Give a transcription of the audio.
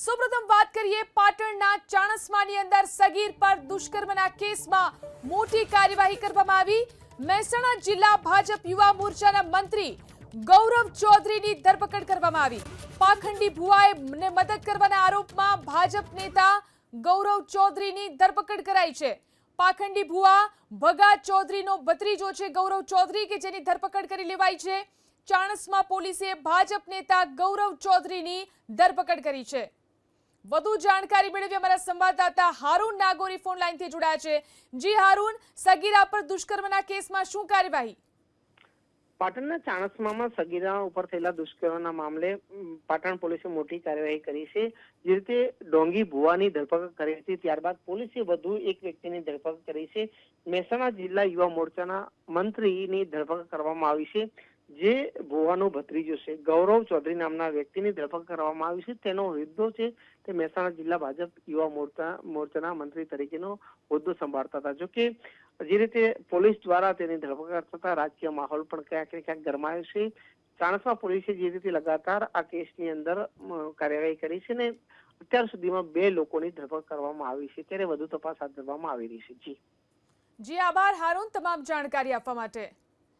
સૌપ્રથમ વાત કરીએ પાટણના ચાણસ્માની અંદર સગીર પર દુષ્કર્મના કેસમાં મોટી કાર્યવાહી કરવામાં આવી. મહેસાણા જિલ્લા ભાજપ યુવા મોરચાના મંત્રી ગૌરવ ચૌધરીની ધરપકડ કરવામાં આવી. પાખંડી ભુવાએ મદદ કરવાના આરોપમાં ભાજપ નેતા ગૌરવ ચૌધરીની ધરપકડ કરાઈ છે. પાખંડી ભુવા ભગા ચૌધરીનો ભત્રીજો છે ગૌરવ ચૌધરી કે જેની ધરપકડ કરી લેવાઈ છે. ચાણસમાં પોલીસે ભાજપ નેતા ગૌરવ ચૌધરીની ધરપકડ કરી છે. વધુ જાણકારી મેળવી અમારા સંવાદદાતા હારૂન નાગોરી ફોન લાઈનથી જોડાયા છે. જી હારૂન, સગીરા પર દુષ્કર્મના કેસમાં શું કાર્યવાહી? પાટણના ચાણસમામાં સગીરા ઉપર થયેલા દુષ્કર્મના મામલે પાટણ પોલીસે મોટી કાર્યવાહી કરી છે. જે રીતે ડોંગી ભુવાની ધરપકડ કરી હતી, ત્યારબાદ પોલીસે વધુ એક વ્યક્તિની ધરપકડ કરી છે. મહેસાણા જિલ્લા યુવા મોરચાના મંત્રીની ધરપકડ કરવામાં આવી છે. જે ભુવાનો ભત્રીજો છે, ગૌરવ ચૌધરી નામના વ્યક્તિની ધરપકડ કરવામાં આવી છે. તેનો હોદ્દો છે તે મહેસાણા જિલ્લા ભાજપ યુવા મોરચા, મોરચાના મંત્રી તરીકેનો હોદ્દો સંભાળતા હતા. જો કે જે રીતે પોલીસ દ્વારા તેની ધરપકડ થતા રાજકીય માહોલ પણ ક્યાંક ને ક્યાંક ગરમાયો છે. ચાણસ્મા પોલીસે જે રીતે લગાતાર આ કેસની અંદર કાર્યવાહી કરી છે ને અત્યાર સુધીમાં બે લોકોની ધરપકડ કરવામાં આવી છે. ત્યારે વધુ તપાસ હાથ ધરવામાં આવી રહી છે. જી. જી, આભાર, હારૂન, તમામ જાણકારી આપવા માટે.